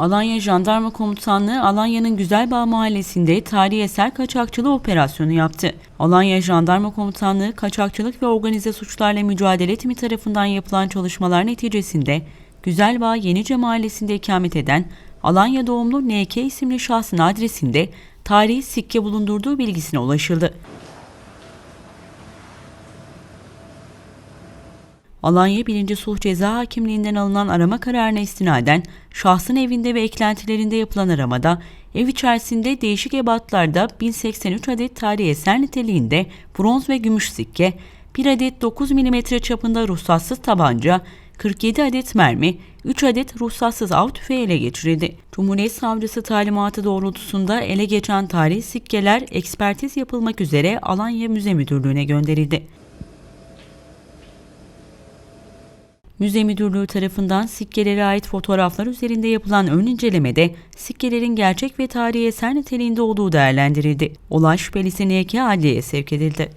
Alanya Jandarma Komutanlığı Alanya'nın Güzelbağ Mahallesi'nde tarihi eser kaçakçılığı operasyonu yaptı. Alanya Jandarma Komutanlığı Kaçakçılık ve Organize Suçlarla Mücadele Timi tarafından yapılan çalışmalar neticesinde Güzelbağ Yenice Mahallesi'nde ikamet eden Alanya doğumlu NK isimli şahsın adresinde tarihi sikke bulundurduğu bilgisine ulaşıldı. Alanya 1. Sulh Ceza Hakimliğinden alınan arama kararına istinaden şahsın evinde ve eklentilerinde yapılan aramada ev içerisinde değişik ebatlarda 1083 adet tarihi eser niteliğinde bronz ve gümüş sikke, 1 adet 9 mm çapında ruhsatsız tabanca, 47 adet mermi, 3 adet ruhsatsız av tüfeği ele geçirildi. Cumhuriyet Savcısı talimatı doğrultusunda ele geçen tarihi sikkeler ekspertiz yapılmak üzere Alanya Müze Müdürlüğü'ne gönderildi. Müze Müdürlüğü tarafından sikkelere ait fotoğraflar üzerinde yapılan ön incelemede sikkelerin gerçek ve tarihi eser niteliğinde olduğu değerlendirildi. Olay şüphelisi NK adliyeye sevk edildi.